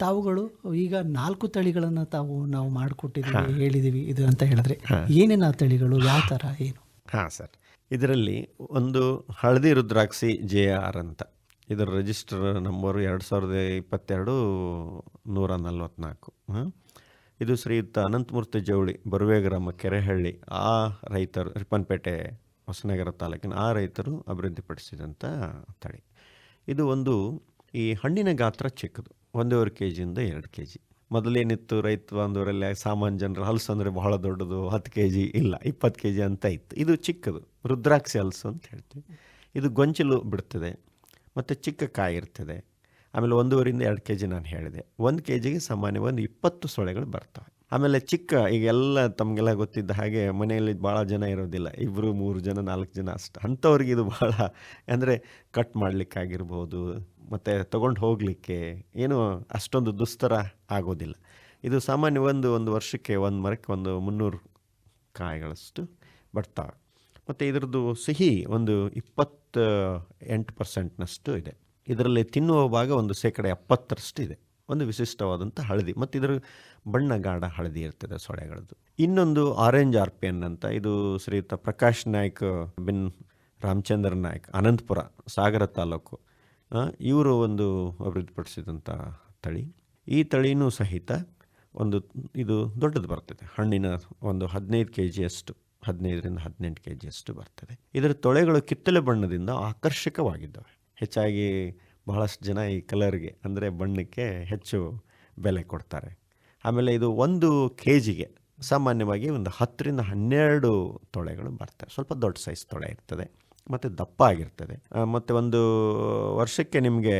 ತಾವುಗಳು ಈಗ ನಾಲ್ಕು ತಳಿಗಳನ್ನ ತಾವು ನಾವು ಮಾಡಿಕೊಟ್ಟಿದ್ದೀವಿ ಹೇಳಿದೀವಿ ಇದು ಅಂತ ಹೇಳಿದ್ರೆ ಏನೇನು ಆ ತಳಿಗಳು ಯಾವ ಥರ ಏನು? ಹಾಂ ಸರ್. ಇದರಲ್ಲಿ ಒಂದು ಹಳದಿ ರುದ್ರಾಕ್ಷಿ ಜೆ ಆರ್ ಅಂತ. ಇದರ ರಿಜಿಸ್ಟರ್ ನಂಬರು ಎರಡು ಸಾವಿರದ ಇಪ್ಪತ್ತೆರಡು ನೂರ ನಲ್ವತ್ನಾಲ್ಕು. ಇದು ಶ್ರೀಯುತ ಅನಂತಮೂರ್ತಿ ಜವಳಿ, ಬರುವೆ ಗ್ರಾಮ, ಕೆರೆಹಳ್ಳಿ. ಆ ರೈತರು, ರಿಪ್ಪನ್ಪೇಟೆ, ಹೊಸನಗರ ತಾಲೂಕಿನ ಆ ರೈತರು ಅಭಿವೃದ್ಧಿಪಡಿಸಿದಂಥ ತಳಿ. ಇದು ಒಂದು ಈ ಹಣ್ಣಿನ ಗಾತ್ರ ಚಿಕ್ಕದು, ಒಂದೂವರೆ ಕೆ ಜಿಯಿಂದ ಎರಡು ಕೆ ಜಿ ಮೊದಲೇನಿತ್ತು ರೈತ ಬಾಂಧವರಲ್ಲಿ, ಸಾಮಾನ್ಯ ಜನರು ಹಲಸು ಅಂದರೆ ಬಹಳ ದೊಡ್ಡದು, ಹತ್ತು ಕೆ ಜಿ ಇಲ್ಲ, ಇಪ್ಪತ್ತು ಕೆ ಜಿ ಅಂತ ಇತ್ತು. ಇದು ಚಿಕ್ಕದು, ರುದ್ರಾಕ್ಷಿ ಹಲಸು ಅಂತ ಹೇಳ್ತೀವಿ. ಇದು ಗೊಂಚಲು ಬಿಡ್ತದೆ. ಮತ್ತು ಚಿಕ್ಕ ಕಾಯಿ ಇರ್ತದೆ. ಆಮೇಲೆ ಒಂದೂವರಿಂದ ಎರಡು ಕೆ ಜಿ ನಾನು ಹೇಳಿದೆ. ಒಂದು ಕೆ ಜಿಗೆ ಸಾಮಾನ್ಯ ಒಂದು ಇಪ್ಪತ್ತು ಸೊಳೆಗಳು ಬರ್ತವೆ. ಆಮೇಲೆ ಚಿಕ್ಕ ಈಗೆಲ್ಲ ತಮಗೆಲ್ಲ ಗೊತ್ತಿದ್ದ ಹಾಗೆ ಮನೆಯಲ್ಲಿ ಭಾಳ ಜನ ಇರೋದಿಲ್ಲ. ಇಬ್ಬರು ಮೂರು ಜನ, ನಾಲ್ಕು ಜನ ಅಷ್ಟು. ಅಂಥವ್ರಿಗೆ ಇದು ಭಾಳ ಅಂದರೆ ಕಟ್ ಮಾಡಲಿಕ್ಕಾಗಿರ್ಬೋದು ಮತ್ತು ತೊಗೊಂಡು ಹೋಗಲಿಕ್ಕೆ ಏನು ಅಷ್ಟೊಂದು ದುಸ್ತರ ಆಗೋದಿಲ್ಲ. ಇದು ಸಾಮಾನ್ಯ ಒಂದು ಒಂದು ವರ್ಷಕ್ಕೆ ಒಂದು ಮರಕ್ಕೆ ಒಂದು ಮುನ್ನೂರು ಕಾಯಿಗಳಷ್ಟು ಬರ್ತಾವೆ. ಮತ್ತು ಇದರದ್ದು ಸಿಹಿ ಒಂದು ಇಪ್ಪತ್ತ ಎಂಟು ಪರ್ಸೆಂಟ್ನಷ್ಟು ಇದೆ. ಇದರಲ್ಲಿ ತಿನ್ನುವ ಭಾಗ ಒಂದು ಶೇಕಡ ಎಪ್ಪತ್ತರಷ್ಟು ಇದೆ. ಒಂದು ವಿಶಿಷ್ಟವಾದಂಥ ಹಳದಿ ಮತ್ತು ಇದರ ಬಣ್ಣ ಗಾಢ ಹಳದಿ ಇರ್ತದೆ ಸೊಳೆಗಳದ್ದು ಇನ್ನೊಂದು ಆರೆಂಜ್ ಆರ್ಪಿಯನ್ ಅಂತ, ಇದು ಶ್ರೀಯುತ ಪ್ರಕಾಶ್ ನಾಯ್ಕ್ ಬಿನ್ ರಾಮಚಂದ್ರ ನಾಯ್ಕ್, ಅನಂತಪುರ, ಸಾಗರ ತಾಲೂಕು. ಇವರು ಒಂದು ಅಭಿವೃದ್ಧಿಪಡಿಸಿದಂಥ ತಳಿ. ಈ ತಳಿನೂ ಸಹಿತ ಒಂದು ಇದು ದೊಡ್ಡದು ಬರ್ತದೆ. ಹಣ್ಣಿನ ಒಂದು ಹದಿನೈದು ಕೆ ಜಿಯಷ್ಟು ಹದಿನೈದರಿಂದ ಹದಿನೆಂಟು ಕೆ ಜಿಯಷ್ಟು ಬರ್ತದೆ. ಇದರ ತೊಳೆಗಳು ಕಿತ್ತಳೆ ಬಣ್ಣದಿಂದ ಆಕರ್ಷಕವಾಗಿದ್ದಾವೆ. ಹೆಚ್ಚಾಗಿ ಬಹಳಷ್ಟು ಜನ ಈ ಕಲರ್ಗೆ, ಅಂದರೆ ಬಣ್ಣಕ್ಕೆ ಹೆಚ್ಚು ಬೆಲೆ ಕೊಡ್ತಾರೆ. ಆಮೇಲೆ ಇದು ಒಂದು ಕೆ ಜಿಗೆ ಸಾಮಾನ್ಯವಾಗಿ ಒಂದು ಹತ್ತರಿಂದ ಹನ್ನೆರಡು ತೊಳೆಗಳು ಬರ್ತವೆ. ಸ್ವಲ್ಪ ದೊಡ್ಡ ಸೈಜ್ ತೊಳೆ ಇರ್ತದೆ, ಮತ್ತು ದಪ್ಪ ಆಗಿರ್ತದೆ. ಮತ್ತು ಒಂದು ವರ್ಷಕ್ಕೆ ನಿಮಗೆ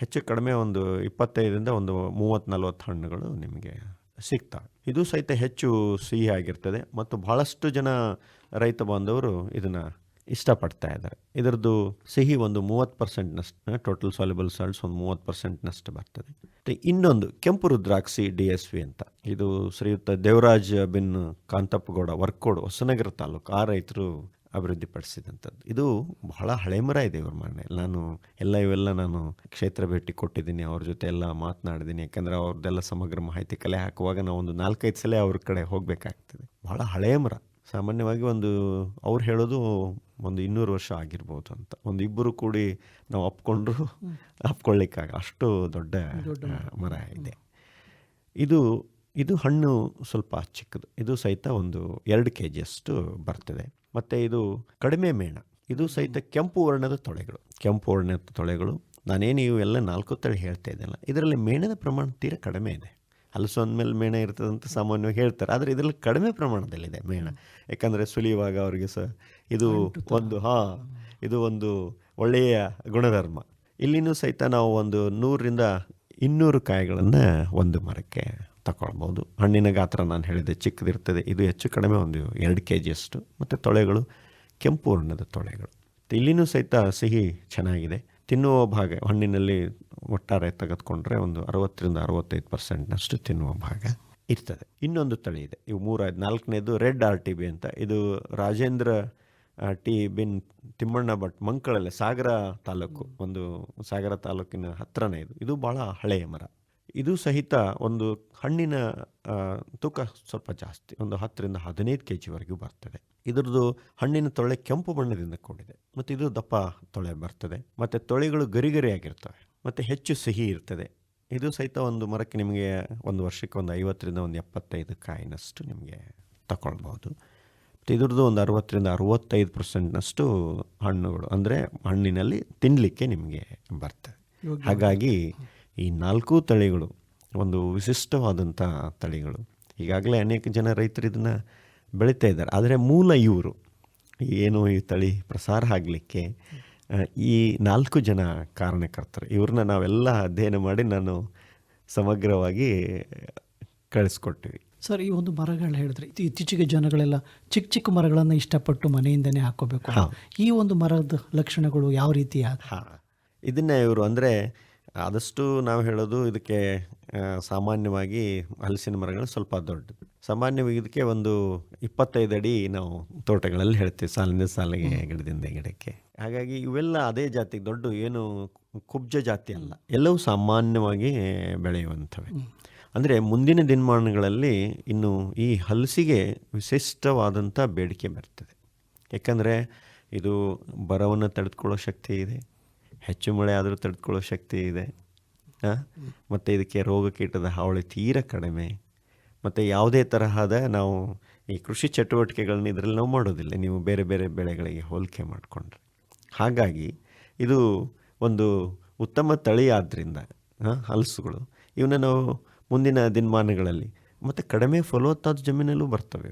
ಹೆಚ್ಚು ಕಡಿಮೆ ಒಂದು ಇಪ್ಪತ್ತೈದರಿಂದ ಒಂದು ಮೂವತ್ತು ನಲ್ವತ್ತು ಹಣ್ಣುಗಳು ನಿಮಗೆ ಸಿಗ್ತವೆ ಇದು ಸಹಿತ ಹೆಚ್ಚು ಸಿಹಿ ಆಗಿರ್ತದೆ ಮತ್ತು ಬಹಳಷ್ಟು ಜನ ರೈತ ಬಾಂಧವರು ಇದನ್ನು ಇಷ್ಟಪಡ್ತಾ ಇದ್ದಾರೆ. ಇದರದ್ದು ಸಿಹಿ ಒಂದು ಮೂವತ್ತು ಪರ್ಸೆಂಟ್ನಷ್ಟು ಟೋಟಲ್ ಸಾಲ್ಯುಬಲ್ ಸಾಲ್ಟ್ಸ್ ಒಂದು ಮೂವತ್ತು ಪರ್ಸೆಂಟ್ನಷ್ಟು ಬರ್ತದೆ. ಮತ್ತು ಇನ್ನೊಂದು ಕೆಂಪು ರುದ್ರಾಕ್ಷಿ ಡಿ ಎಸ್ ವಿ ಅಂತ. ಇದು ಶ್ರೀಯುತ ದೇವರಾಜ್ ಬಿನ್ ಕಾಂತಪ್ಪಗೌಡ ವರ್ಕೋಡು, ಹೊಸನಗರ ತಾಲೂಕು. ಆ ರೈತರು ಅಭಿವೃದ್ಧಿಪಡಿಸಿದಂಥದ್ದು. ಇದು ಬಹಳ ಹಳೆಮರ ಇದೆ ಇವ್ರ ಮನೆ. ನಾನು ಎಲ್ಲ ಇವೆಲ್ಲ ನಾನು ಕ್ಷೇತ್ರ ಭೇಟಿ ಕೊಟ್ಟಿದ್ದೀನಿ ಅವ್ರ ಜೊತೆ ಎಲ್ಲ ಮಾತನಾಡಿದ್ದೀನಿ. ಯಾಕಂದರೆ ಅವ್ರದ್ದೆಲ್ಲ ಸಮಗ್ರ ಮಾಹಿತಿ ಕಲೆ ಹಾಕುವಾಗ ನಾವು ಒಂದು ನಾಲ್ಕೈದು ಸಲ ಅವ್ರ ಕಡೆ ಹೋಗಬೇಕಾಗ್ತದೆ. ಬಹಳ ಹಳೆಯ ಮರ. ಸಾಮಾನ್ಯವಾಗಿ ಒಂದು ಅವ್ರು ಹೇಳೋದು ಒಂದು ಇನ್ನೂರು ವರ್ಷ ಆಗಿರ್ಬೋದು ಅಂತ. ಒಂದು ಇಬ್ಬರು ಕೂಡಿ ನಾವು ಅಪ್ಕೊಂಡ್ರು ಅಪ್ಕೊಳ್ಳಿಕ್ಕಾಗ ಅಷ್ಟು ದೊಡ್ಡ ಮರ. ಇದೆ. ಇದು ಇದು ಹಣ್ಣು ಸ್ವಲ್ಪ ಚಿಕ್ಕದು. ಇದು ಸಹಿತ ಒಂದು ಎರಡು ಕೆ ಜಿಯಷ್ಟು ಬರ್ತದೆ. ಮತ್ತು ಇದು ಕಡಿಮೆ ಮೇಣ. ಇದು ಸಹಿತ ಕೆಂಪು ವರ್ಣದ ತೊಳೆಗಳು. ಕೆಂಪು ವರ್ಣದ ತೊಳೆಗಳು. ನಾನೇನು ಇವೆಲ್ಲ ನಾಲ್ಕು ತಳಿ ಹೇಳ್ತಾ ಇದ್ದೆಲ್ಲ ಇದರಲ್ಲಿ ಮೇಣದ ಪ್ರಮಾಣ ತೀರ ಕಡಿಮೆ ಇದೆ. ಹಲಸು ಅಂದಮೇಲೆ ಮೇಣ ಇರ್ತದೆ ಅಂತ ಸಾಮಾನ್ಯವಾಗಿ ಹೇಳ್ತಾರೆ, ಆದರೆ ಇದರಲ್ಲಿ ಕಡಿಮೆ ಪ್ರಮಾಣದಲ್ಲಿದೆ ಮೇಣ. ಯಾಕಂದರೆ ಸುಲಿಯುವಾಗ ಅವರಿಗೆ ಸಹ ಇದು ಒಂದು, ಹಾಂ, ಇದು ಒಂದು ಒಳ್ಳೆಯ ಗುಣಧರ್ಮ. ಇಲ್ಲಿನೂ ಸಹಿತ ನಾವು ಒಂದು ನೂರರಿಂದ ಇನ್ನೂರು ಕಾಯಿಗಳನ್ನು ಒಂದು ಮರಕ್ಕೆ ತಗೊಳ್ಬೋದು. ಹಣ್ಣಿನ ಗಾತ್ರ ನಾನು ಹೇಳಿದೆ ಚಿಕ್ಕದಿರ್ತದೆ, ಇದು ಹೆಚ್ಚು ಕಡಿಮೆ ಒಂದು ಎರಡು ಕೆ ಜಿಯಷ್ಟು ಮತ್ತು ತೊಳೆಗಳು, ಕೆಂಪು ವರ್ಣದ ತೊಳೆಗಳು. ಇಲ್ಲಿನೂ ಸಹಿತ ಸಿಹಿ ಚೆನ್ನಾಗಿದೆ. ತಿನ್ನುವ ಭಾಗ, ಹಣ್ಣಿನಲ್ಲಿ ಒಟ್ಟಾರೆ ತೆಗೆದುಕೊಂಡ್ರೆ ಒಂದು ಅರವತ್ತರಿಂದ ಅರವತ್ತೈದು ಪರ್ಸೆಂಟ್ನಷ್ಟು ತಿನ್ನುವ ಭಾಗ ಇರ್ತದೆ. ಇನ್ನೊಂದು ತಳಿ ಇದೆ. ಇವು ಮೂರಾಯ್ತು. ನಾಲ್ಕನೇದು ರೆಡ್ ಆರ್ ಟಿ ಬಿ ಅಂತ. ಇದು ರಾಜೇಂದ್ರ ಟಿ ಬಿನ್ ತಿಮ್ಮಣ್ಣ ಭಟ್ ಮಂಕಳಲ್ಲಿ ಸಾಗರ ತಾಲೂಕು. ಒಂದು ಸಾಗರ ತಾಲೂಕಿನ ಹತ್ರನೇ ಇದು. ಇದು ಭಾಳ ಹಳೆಯ ಮರ. ಇದು ಸಹಿತ ಒಂದು ಹಣ್ಣಿನ ತೂಕ ಸ್ವಲ್ಪ ಜಾಸ್ತಿ ಒಂದು ಹತ್ತರಿಂದ ಹದಿನೈದು ಕೆ ಜಿವರೆಗೂ ಬರ್ತದೆ. ಇದರದ್ದು ಹಣ್ಣಿನ ತೊಳೆ ಕೆಂಪು ಬಣ್ಣದಿಂದ ಕೂಡಿದೆ. ಮತ್ತು ಇದು ದಪ್ಪ ತೊಳೆ ಬರ್ತದೆ. ಮತ್ತು ತೊಳೆಗಳು ಗರಿ ಗರಿಯಾಗಿರ್ತವೆ ಮತ್ತು ಹೆಚ್ಚು ಸಿಹಿ ಇರ್ತದೆ. ಇದು ಸಹಿತ ಒಂದು ಮರಕ್ಕೆ ನಿಮಗೆ ಒಂದು ವರ್ಷಕ್ಕೆ ಒಂದು ಐವತ್ತರಿಂದ ಒಂದು ಎಪ್ಪತ್ತೈದು ಕಾಯಿನಷ್ಟು ನಿಮಗೆ ತಗೊಳ್ಬೋದು ಮತ್ತು ಇದ್ರದ್ದು ಒಂದು ಅರವತ್ತರಿಂದ ಅರವತ್ತೈದು ಪರ್ಸೆಂಟ್ನಷ್ಟು ಹಣ್ಣುಗಳು ಅಂದರೆ ಹಣ್ಣಿನಲ್ಲಿ ತಿನ್ನಲಿಕ್ಕೆ ನಿಮಗೆ ಬರ್ತದೆ. ಹಾಗಾಗಿ ಈ ನಾಲ್ಕು ತಳಿಗಳು ಒಂದು ವಿಶಿಷ್ಟವಾದಂಥ ತಳಿಗಳು. ಈಗಾಗಲೇ ಅನೇಕ ಜನ ರೈತರು ಇದನ್ನು ಬೆಳೀತಾ ಇದ್ದಾರೆ. ಆದರೆ ಮೂಲ ಇವರು ಏನು ಈ ತಳಿ ಪ್ರಸಾರ ಆಗಲಿಕ್ಕೆ ಈ ನಾಲ್ಕು ಜನ ಕಾರಣಕರ್ತರು. ಇವ್ರನ್ನ ನಾವೆಲ್ಲ ಅಧ್ಯಯನ ಮಾಡಿ ನಾನು ಸಮಗ್ರವಾಗಿ ಕಳಿಸ್ಕೊಟ್ಟಿವಿ. ಸರ್ ಈ ಒಂದು ಮರಗಳು ಹೇಳಿದ್ರೆ ಇತ್ತೀ- ಇತ್ತೀಚೆಗೆ ಜನಗಳೆಲ್ಲ ಚಿಕ್ಕ ಚಿಕ್ಕ ಮರಗಳನ್ನು ಇಷ್ಟಪಟ್ಟು ಮನೆಯಿಂದನೇ ಹಾಕೋಬೇಕು ಈ ಒಂದು ಮರದ ಲಕ್ಷಣಗಳು ಯಾವ ರೀತಿಯ? ಹಾಂ. ಇದನ್ನೇ ಇವರು ಅಂದರೆ ಆದಷ್ಟು ನಾವು ಹೇಳೋದು ಇದಕ್ಕೆ ಸಾಮಾನ್ಯವಾಗಿ ಹಲಸಿನ ಮರಗಳು ಸ್ವಲ್ಪ ದೊಡ್ಡದು. ಸಾಮಾನ್ಯವಾಗಿ ಇದಕ್ಕೆ ಒಂದು ಇಪ್ಪತ್ತೈದು ಅಡಿ ನಾವು ತೋಟಗಳಲ್ಲಿ ಹೇಳ್ತೀವಿ ಸಾಲಿನ ಸಾಲಿಗೆ ಗಿಡದಿಂದ ಗಿಡಕ್ಕೆ. ಹಾಗಾಗಿ ಇವೆಲ್ಲ ಅದೇ ಜಾತಿ ದೊಡ್ಡ ಏನು ಕುಬ್ಜ ಜಾತಿ ಅಲ್ಲ ಎಲ್ಲವೂ ಸಾಮಾನ್ಯವಾಗಿ ಬೆಳೆಯುವಂಥವೆ. ಅಂದರೆ ಮುಂದಿನ ದಿನಮಾನಗಳಲ್ಲಿ ಇನ್ನು ಈ ಹಲಸಿಗೆ ವಿಶಿಷ್ಟವಾದಂಥ ಬೇಡಿಕೆ ಬರ್ತದೆ. ಯಾಕಂದರೆ ಇದು ಬರವನ್ನು ತಡೆದುಕೊಳ್ಳೋ ಶಕ್ತಿ ಇದೆ ಹೆಚ್ಚು ಮಳೆ ಆದರೂ ತಡ್ಕೊಳ್ಳೋ ಶಕ್ತಿ ಇದೆ. ಮತ್ತು ಇದಕ್ಕೆ ರೋಗ ಕೀಟದ ಹಾವಳಿ ತೀರ ಕಡಿಮೆ. ಮತ್ತು ಯಾವುದೇ ತರಹದ ನಾವು ಈ ಕೃಷಿ ಚಟುವಟಿಕೆಗಳನ್ನ ಇದರಲ್ಲಿ ನಾವು ಮಾಡೋದಿಲ್ಲ. ನೀವು ಬೇರೆ ಬೇರೆ ಬೆಳೆಗಳಿಗೆ ಹೋಲಿಕೆ ಮಾಡಿಕೊಂಡ್ರೆ. ಹಾಗಾಗಿ ಇದು ಒಂದು ಉತ್ತಮ ತಳಿ ಆದ್ದರಿಂದ ಹಲಸುಗಳು ಇವನ್ನ ನಾವು ಮುಂದಿನ ದಿನಮಾನಗಳಲ್ಲಿ ಮತ್ತು ಕಡಿಮೆ ಫಲವತ್ತಾದ ಜಮೀನಲ್ಲೂ ಬರ್ತವೆ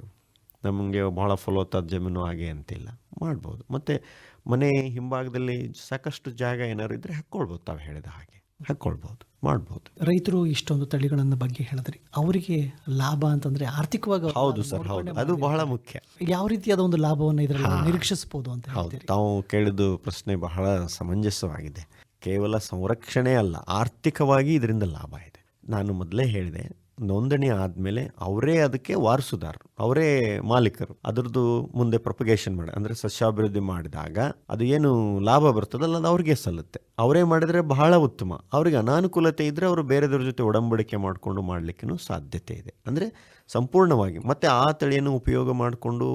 ನಮಗೆ ಭಾಳ ಫಲವತ್ತಾದ ಜಮೀನು ಹಾಗೆ ಅಂತಿಲ್ಲ. ಮಾಡ್ಬೋದು. ಮತ್ತು ಮನೆ ಹಿಂಭಾಗದಲ್ಲಿ ಸಾಕಷ್ಟು ಜಾಗ ಏನಾದ್ರು ಇದ್ದರೆ ಹಾಕ್ಕೊಳ್ಬೋದು ತಾವು ಹೇಳಿದ ಹಾಗೆ. ಹಾಕ್ಕೊಳ್ಬೋದು ಮಾಡ್ಬೋದು. ರೈತರು ಇಷ್ಟೊಂದು ತಳಿಗಳನ್ನ ಬಗ್ಗೆ ಹೇಳಿದ್ರಿ. ಅವರಿಗೆ ಲಾಭ ಅಂತಂದ್ರೆ ಆರ್ಥಿಕವಾಗಿ ಹೌದು ಸರ್ ಹೌದು. ಅದು ಬಹಳ ಮುಖ್ಯ. ಯಾವ ರೀತಿಯಾದ ಒಂದು ಲಾಭವನ್ನು ಇದರಲ್ಲಿ ನಿರೀಕ್ಷಿಸಬಹುದು ಅಂತ ಹೌದು. ತಾವು ಕೇಳಿದ್ದು ಪ್ರಶ್ನೆ ಬಹಳ ಸಮಂಜಸವಾಗಿದೆ. ಕೇವಲ ಸಂರಕ್ಷಣೆ ಅಲ್ಲ ಆರ್ಥಿಕವಾಗಿ ಇದರಿಂದ ಲಾಭ ಇದೆ. ನಾನು ಮೊದಲೇ ಹೇಳಿದೆ ನೋಂದಣಿ ಆದಮೇಲೆ ಅವರೇ ಅದಕ್ಕೆ ವಾರಸುದಾರರು, ಅವರೇ ಮಾಲೀಕರು. ಅದರದ್ದು ಮುಂದೆ ಪ್ರೊಪಗೇಷನ್ ಮಾಡಿ, ಅಂದರೆ ಸಸ್ಯಾಭಿವೃದ್ಧಿ ಮಾಡಿದಾಗ ಅದು ಏನು ಲಾಭ ಬರ್ತದಲ್ಲ ಅದು ಅವ್ರಿಗೆ ಸಲ್ಲುತ್ತೆ. ಅವರೇ ಮಾಡಿದರೆ ಬಹಳ ಉತ್ತಮ. ಅವರಿಗೆ ಅನಾನುಕೂಲತೆ ಇದ್ದರೆ ಅವರು ಬೇರೆದವ್ರ ಜೊತೆ ಒಡಂಬಡಿಕೆ ಮಾಡಿಕೊಂಡು ಮಾಡಲಿಕ್ಕೂ ಸಾಧ್ಯತೆ ಇದೆ. ಅಂದರೆ ಸಂಪೂರ್ಣವಾಗಿ. ಮತ್ತು ಆ ತಳಿಯನ್ನು ಉಪಯೋಗ ಮಾಡಿಕೊಂಡು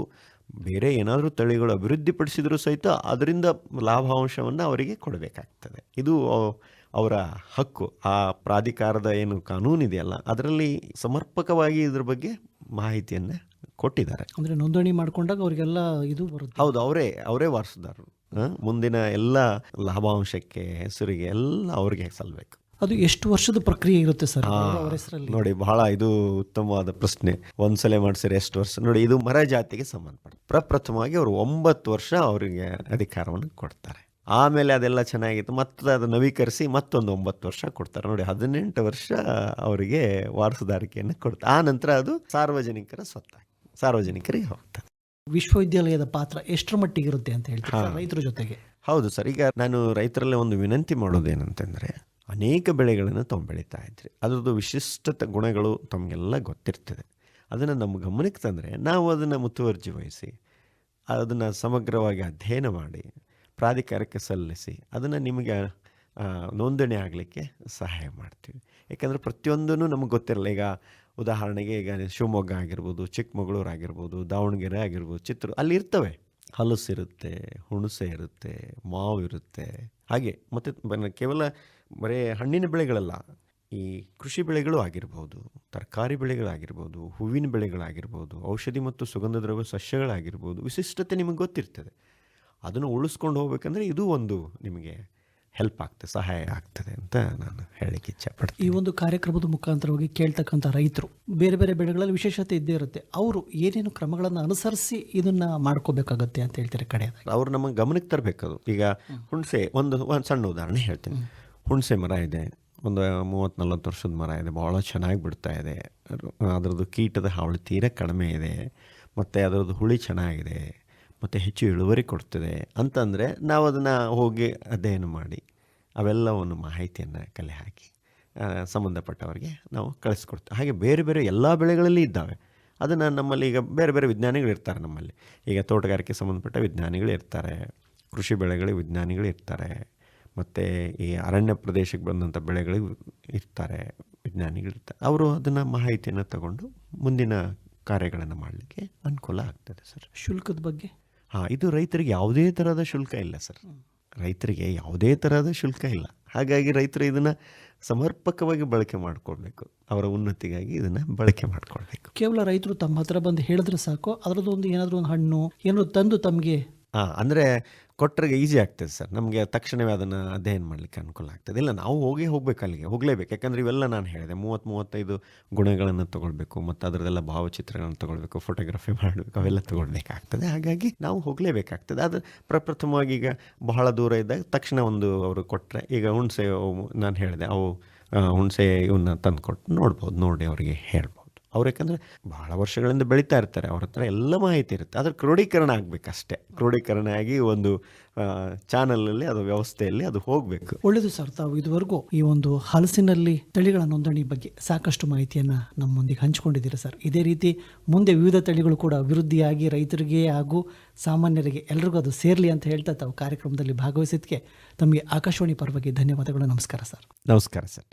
ಬೇರೆ ಏನಾದರೂ ತಳಿಗಳು ಅಭಿವೃದ್ಧಿಪಡಿಸಿದರೂ ಸಹಿತ ಅದರಿಂದ ಲಾಭಾಂಶವನ್ನು ಅವರಿಗೆ ಕೊಡಬೇಕಾಗ್ತದೆ. ಇದು ಅವರ ಹಕ್ಕು ಆ ಪ್ರಾಧಿಕಾರದ ಏನು ಕಾನೂನಿದೆಯಲ್ಲ ಅದರಲ್ಲಿ ಸಮರ್ಪಕವಾಗಿ ಇದ್ರ ಬಗ್ಗೆ ಮಾಹಿತಿಯನ್ನು ಕೊಟ್ಟಿದ್ದಾರೆ. ಅಂದ್ರೆ ನೋಂದಣಿ ಮಾಡಿಕೊಂಡಾಗ ಅವರಿಗೆಲ್ಲ ಇದು ಬರುತ್ತೆ. ಹೌದು ಅವರೇ ಅವರೇ ವಾರಸುದಾರರು. ಮುಂದಿನ ಎಲ್ಲ ಲಾಭಾಂಶಕ್ಕೆ ಹೆಸರಿಗೆ ಎಲ್ಲ ಅವ್ರಿಗೆ ಸಲ್ಲಬೇಕು ಅದು ಎಷ್ಟು ವರ್ಷದ ಪ್ರಕ್ರಿಯೆ ಇರುತ್ತೆ ಸರ್? ನೋಡಿ ಬಹಳ ಇದು ಉತ್ತಮವಾದ ಪ್ರಶ್ನೆ. ಒಂದ್ಸಲ ಮಾಡಿಸಿದ್ರೆ ಎಷ್ಟು ವರ್ಷ. ನೋಡಿ ಇದು ಮರ ಜಾತಿಗೆ ಸಂಬಂಧಪಟ್ಟ ಪ್ರಪ್ರಥಮವಾಗಿ ಅವರು ಒಂಬತ್ತು ವರ್ಷ ಅವರಿಗೆ ಅಧಿಕಾರವನ್ನು ಕೊಡ್ತಾರೆ. ಆಮೇಲೆ ಅದೆಲ್ಲ ಚೆನ್ನಾಗಿತ್ತು. ಮತ್ತೆ ಅದು ನವೀಕರಿಸಿ ಮತ್ತೊಂದು ಒಂಬತ್ತು ವರ್ಷ ಕೊಡ್ತಾರೆ. ನೋಡಿ ಹದಿನೆಂಟು ವರ್ಷ ಅವರಿಗೆ ವಾರಸುದಾರಿಕೆಯನ್ನು ಕೊಡ್ತಾರೆ ಆ ನಂತರ ಅದು ಸಾರ್ವಜನಿಕರ ಸ್ವತ್ತಾಗಿ ಸಾರ್ವಜನಿಕರಿಗೆ ಹೋಗ್ತದೆ. ವಿಶ್ವವಿದ್ಯಾಲಯದ ಪಾತ್ರ ಎಷ್ಟರ ಮಟ್ಟಿಗೆ ಇರುತ್ತೆ ಅಂತ ಹೇಳ್ತಾರೆ ರೈತರ ಜೊತೆಗೆ? ಹೌದು ಸರ್. ಈಗ ನಾನು ರೈತರಲ್ಲೇ ಒಂದು ವಿನಂತಿ ಮಾಡೋದೇನಂತಂದರೆ ಅನೇಕ ಬೆಳೆಗಳನ್ನು ತಮ್ಮ ಬೆಳೀತಾ ಇದ್ರಿ. ಅದರದ್ದು ವಿಶಿಷ್ಟತೆ ಗುಣಗಳು ತಮಗೆಲ್ಲ ಗೊತ್ತಿರ್ತದೆ. ಅದನ್ನು ನಮ್ಮ ಗಮನಕ್ಕೆ ತಂದರೆ ನಾವು ಅದನ್ನು ಮುತುವರ್ಜಿ ವಹಿಸಿ ಅದನ್ನು ಸಮಗ್ರವಾಗಿ ಅಧ್ಯಯನ ಮಾಡಿ ಪ್ರಾಧಿಕಾರಕ್ಕೆ ಸಲ್ಲಿಸಿ ಅದನ್ನು ನಿಮಗೆ ನೋಂದಣಿ ಆಗಲಿಕ್ಕೆ ಸಹಾಯ ಮಾಡ್ತೀವಿ. ಯಾಕಂದರೆ ಪ್ರತಿಯೊಂದೂ ನಮಗೆ ಗೊತ್ತಿರಲ್ಲ. ಈಗ ಉದಾಹರಣೆಗೆ ಈಗ ಶಿವಮೊಗ್ಗ ಆಗಿರ್ಬೋದು, ಚಿಕ್ಕಮಗಳೂರು ಆಗಿರ್ಬೋದು, ದಾವಣಗೆರೆ ಆಗಿರ್ಬೋದು, ಚಿತ್ರ, ಅಲ್ಲಿ ಇರ್ತವೆ. ಹಲಸು ಇರುತ್ತೆ, ಹುಣಸೆ ಇರುತ್ತೆ, ಮಾವು ಇರುತ್ತೆ. ಹಾಗೆ ಮತ್ತು ಕೇವಲ ಬರೀ ಹಣ್ಣಿನ ಬೆಳೆಗಳಲ್ಲ, ಈ ಕೃಷಿ ಬೆಳೆಗಳು ಆಗಿರ್ಬೋದು, ತರಕಾರಿ ಬೆಳೆಗಳಾಗಿರ್ಬೋದು, ಹೂವಿನ ಬೆಳೆಗಳಾಗಿರ್ಬೋದು, ಔಷಧಿ ಮತ್ತು ಸುಗಂಧ ದ್ರವ್ಯ ಸಸ್ಯಗಳಾಗಿರ್ಬೋದು, ವಿಶಿಷ್ಟತೆ ನಿಮಗೆ ಗೊತ್ತಿರ್ತದೆ. ಅದನ್ನು ಉಳಿಸ್ಕೊಂಡು ಹೋಗ್ಬೇಕಂದ್ರೆ ಇದು ಒಂದು ನಿಮಗೆ ಹೆಲ್ಪ್ ಆಗ್ತದೆ ಸಹಾಯ ಆಗ್ತದೆ ಅಂತ ನಾನು ಹೇಳಲಿಕ್ಕೆ ಇಚ್ಛೆಪಡ್ತೀನಿ. ಈ ಒಂದು ಕಾರ್ಯಕ್ರಮದ ಮುಖಾಂತರವಾಗಿ ಕೇಳ್ತಕ್ಕಂಥ ರೈತರು ಬೇರೆ ಬೇರೆ ಬೆಳೆಗಳಲ್ಲಿ ವಿಶೇಷತೆ ಇದ್ದೇ ಇರುತ್ತೆ. ಅವರು ಏನೇನು ಕ್ರಮಗಳನ್ನು ಅನುಸರಿಸಿ ಇದನ್ನ ಮಾಡ್ಕೋಬೇಕಾಗತ್ತೆ ಅಂತ ಹೇಳ್ತಾರೆ ಕಡೆ ಅವ್ರು ನಮ್ಮ ಗಮನಕ್ಕೆ ತರಬೇಕದು. ಈಗ ಹುಣಸೆ ಒಂದು ಒಂದು ಸಣ್ಣ ಉದಾಹರಣೆ ಹೇಳ್ತೀನಿ. ಹುಣಸೆ ಮರ ಇದೆ ಒಂದು ಮೂವತ್ತು ನಲ್ವತ್ತು ವರ್ಷದ ಮರ ಇದೆ ಭಾಳ ಚೆನ್ನಾಗಿ ಬಿಡ್ತಾ ಇದೆ. ಅದರದ್ದು ಕೀಟದ ಹಾವಳಿ ತೀರ ಕಡಿಮೆ ಇದೆ ಮತ್ತು ಅದರದ್ದು ಹುಳಿ ಚೆನ್ನಾಗಿದೆ. ಮತ್ತು ಹೆಚ್ಚು ಇಳುವರಿ ಕೊಡ್ತದೆ ಅಂತಂದರೆ ನಾವು ಅದನ್ನು ಹೋಗಿ ಅಧ್ಯಯನ ಮಾಡಿ ಅವೆಲ್ಲವನ್ನು ಮಾಹಿತಿಯನ್ನು ಕಲೆ ಹಾಕಿ ಸಂಬಂಧಪಟ್ಟವರಿಗೆ ನಾವು ಕಳಿಸ್ಕೊಡ್ತೇವೆ. ಹಾಗೆ ಬೇರೆ ಬೇರೆ ಎಲ್ಲ ಬೆಳೆಗಳಲ್ಲಿ ಇದ್ದಾವೆ. ಅದನ್ನು ನಮ್ಮಲ್ಲಿ ಈಗ ಬೇರೆ ಬೇರೆ ವಿಜ್ಞಾನಿಗಳು ಇರ್ತಾರೆ ನಮ್ಮಲ್ಲಿ. ಈಗ ತೋಟಗಾರಿಕೆ ಸಂಬಂಧಪಟ್ಟ ವಿಜ್ಞಾನಿಗಳು ಇರ್ತಾರೆ, ಕೃಷಿ ಬೆಳೆಗಳಿಗೆ ವಿಜ್ಞಾನಿಗಳು ಇರ್ತಾರೆ, ಮತ್ತು ಈ ಅರಣ್ಯ ಪ್ರದೇಶಕ್ಕೆ ಬಂದಂಥ ಬೆಳೆಗಳಿಗೆ ಇರ್ತಾರೆ, ವಿಜ್ಞಾನಿಗಳು ಇರ್ತಾರೆ. ಅವರು ಅದನ್ನು ಮಾಹಿತಿಯನ್ನು ತಗೊಂಡು ಮುಂದಿನ ಕಾರ್ಯಗಳನ್ನು ಮಾಡಲಿಕ್ಕೆ ಅನುಕೂಲ ಆಗ್ತದೆ ಸರ್. ಶುಲ್ಕದ ಬಗ್ಗೆ? ಹಾಂ ಇದು ರೈತರಿಗೆ ಯಾವುದೇ ಥರದ ಶುಲ್ಕ ಇಲ್ಲ ಸರ್. ರೈತರಿಗೆ ಯಾವುದೇ ಥರದ ಶುಲ್ಕ ಇಲ್ಲ. ಹಾಗಾಗಿ ರೈತರು ಇದನ್ನು ಸಮರ್ಪಕವಾಗಿ ಬಳಕೆ ಮಾಡಿಕೊಳ್ಬೇಕು. ಅವರ ಉನ್ನತಿಗಾಗಿ ಇದನ್ನು ಬಳಕೆ ಮಾಡಿಕೊಳ್ಬೇಕು. ಕೇವಲ ರೈತರು ತಮ್ಮ ಹತ್ರ ಬಂದು ಹೇಳಿದ್ರೆ ಸಾಕು ಅದರದ್ದು ಒಂದು ಏನಾದರೂ ಒಂದು ಹಣ್ಣು ಏನಾದರೂ ತಂದು ತಮಗೆ. ಹಾಂ ಅಂದರೆ ಕೊಟ್ಟರೆ ಈಸಿ ಆಗ್ತದೆ ಸರ್. ನಮಗೆ ತಕ್ಷಣವೇ ಅದನ್ನು ಅಧ್ಯಯನ ಮಾಡಲಿಕ್ಕೆ ಅನುಕೂಲ ಆಗ್ತದೆ. ಇಲ್ಲ, ನಾವು ಹೋಗಿ ಹೋಗ್ಬೇಕು ಅಲ್ಲಿಗೆ. ಹೋಗಲೇಬೇಕು. ಯಾಕಂದರೆ ಇವೆಲ್ಲ ನಾನು ಹೇಳಿದೆ. ಮೂವತ್ತು ಮೂವತ್ತೈದು ಗುಣಗಳನ್ನು ತಗೊಳ್ಬೇಕು, ಮತ್ತು ಅದರದೆಲ್ಲ ಭಾವಚಿತ್ರಗಳನ್ನು ತಗೊಳ್ಬೇಕು ಫೋಟೋಗ್ರಫಿ ಮಾಡಬೇಕು, ಅವೆಲ್ಲ ತಗೊಳ್ಬೇಕಾಗ್ತದೆ. ಹಾಗಾಗಿ ನಾವು ಹೋಗಲೇಬೇಕಾಗ್ತದೆ. ಅದು ಪ್ರಪ್ರಥಮವಾಗಿ ಈಗ ಬಹಳ ದೂರ ಇದ್ದಾಗ ತಕ್ಷಣ ಒಂದು ಅವರು ಕೊಟ್ಟರೆ ಈಗ ಹುಣಸೆ ನಾನು ಹೇಳಿದೆ, ಅವು ಹುಣಸೆ ಇವನ್ನ ತಂದು ಕೊಟ್ಟು ನೋಡ್ಬೋದು. ನೋಡಿ ಅವರಿಗೆ ಹೇಳ್ಬೋದು. ಅವ್ರು ಯಾಕಂದರೆ ಭಾಳ ವರ್ಷಗಳಿಂದ ಬೆಳೀತಾ ಇರ್ತಾರೆ ಅವ್ರ ಹತ್ರ ಎಲ್ಲ ಮಾಹಿತಿ ಇರುತ್ತೆ. ಅದ್ರ ಕ್ರೋಢೀಕರಣ ಆಗಬೇಕಷ್ಟೇ ಕ್ರೋಢೀಕರಣ ಆಗಿ ಒಂದು ಚಾನಲಲ್ಲಿ ಅದು ವ್ಯವಸ್ಥೆಯಲ್ಲಿ ಅದು ಹೋಗಬೇಕು. ಒಳ್ಳೆಯದು ಸರ್ ತಾವು ಇದುವರೆಗೂ ಈ ಒಂದು ಹಲಸಿನಲ್ಲಿ ತಳಿಗಳ ನೋಂದಣಿ ಬಗ್ಗೆ ಸಾಕಷ್ಟು ಮಾಹಿತಿಯನ್ನು ನಮ್ಮೊಂದಿಗೆ ಹಂಚಿಕೊಂಡಿದ್ದೀರಾ ಸರ್. ಇದೇ ರೀತಿ ಮುಂದೆ ವಿವಿಧ ತಳಿಗಳು ಕೂಡ ಅಭಿವೃದ್ಧಿಯಾಗಿ ರೈತರಿಗೆ ಹಾಗೂ ಸಾಮಾನ್ಯರಿಗೆ ಎಲ್ರಿಗೂ ಅದು ಸೇರಲಿ ಅಂತ ಹೇಳ್ತಾ ತಾವು ಕಾರ್ಯಕ್ರಮದಲ್ಲಿ ಭಾಗವಹಿಸಿದ್ದಕ್ಕೆ ತಮಗೆ ಆಕಾಶವಾಣಿ ಪರವಾಗಿ ಧನ್ಯವಾದಗಳು. ನಮಸ್ಕಾರ ಸರ್. ನಮಸ್ಕಾರ ಸರ್.